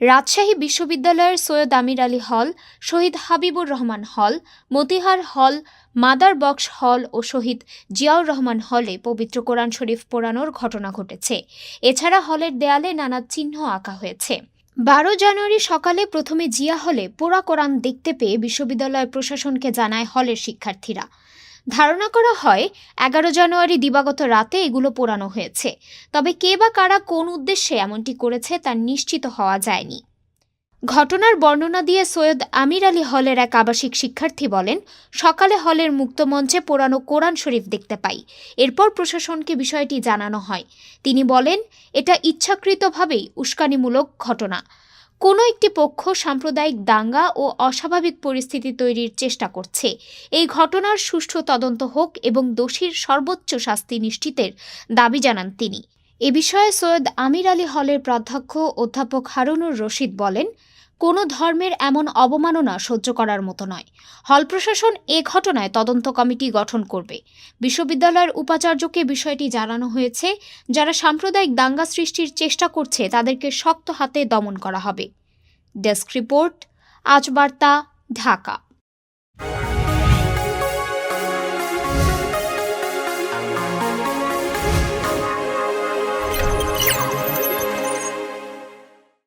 রাজশাহী বিশ্ববিদ্যালয়ের সৈয়দ আমির আলী হল, শহীদ হাবিবুর রহমান হল, মতিহার হল, মাদার বক্স হল ও শহীদ জিয়াউর রহমান হলে পবিত্র কোরআন শরীফ পোড়ানোর ঘটনা ঘটেছে। এছাড়া হলের দেয়ালে নানা চিহ্ন আঁকা হয়েছে। বারো জানুয়ারি সকালে প্রথমে জিয়া হলে পোড়া কোরআন দেখতে পেয়ে বিশ্ববিদ্যালয় প্রশাসনকে জানায় হলের শিক্ষার্থীরা। ধারণা করা হয় এগারো জানুয়ারি দিবাগত রাতে এগুলো পোড়ানো হয়েছে। তবে কে বা কারা কোন উদ্দেশ্যে এমনটি করেছে তা নিশ্চিত হওয়া যায়নি। ঘটনার বর্ণনা দিয়ে সৈয়দ আমির আলী হলের এক আবাসিক শিক্ষার্থী বলেন, সকালে হলের মুক্তমঞ্চে পোড়ানো কোরআন শরীফ দেখতে পাই। এরপর প্রশাসনকে বিষয়টি জানানো হয়। তিনি বলেন, এটা ইচ্ছাকৃতভাবেই উস্কানিমূলক ঘটনা। কোনো একটি পক্ষ সাম্প্রদায়িক দাঙ্গা ও অস্বাভাবিক পরিস্থিতি তৈরির চেষ্টা করছে। এই ঘটনার সুষ্ঠু তদন্ত হোক এবং দোষীর সর্বোচ্চ শাস্তি নিশ্চিতের দাবি জানান তিনি। এ বিষয়ে সৈয়দ আমির আলী হলের প্রাধ্যক্ষ অধ্যাপক হারুনুর রশিদ বলেন কোনো ধর্মের এমন অবমাননা সহ্য করার মতো নয়। হল প্রশাসন এ ঘটনায় তদন্ত কমিটি গঠন করবে। বিশ্ববিদ্যালয়ের উপাচার্যকে বিষয়টি জানানো হয়েছে, যারা সাম্প্রদায়িক দাঙ্গা সৃষ্টির চেষ্টা করছে তাদেরকে শক্ত হাতে দমন করা হবে। ডেস্ক রিপোর্ট, আজ বার্তা, ঢাকা।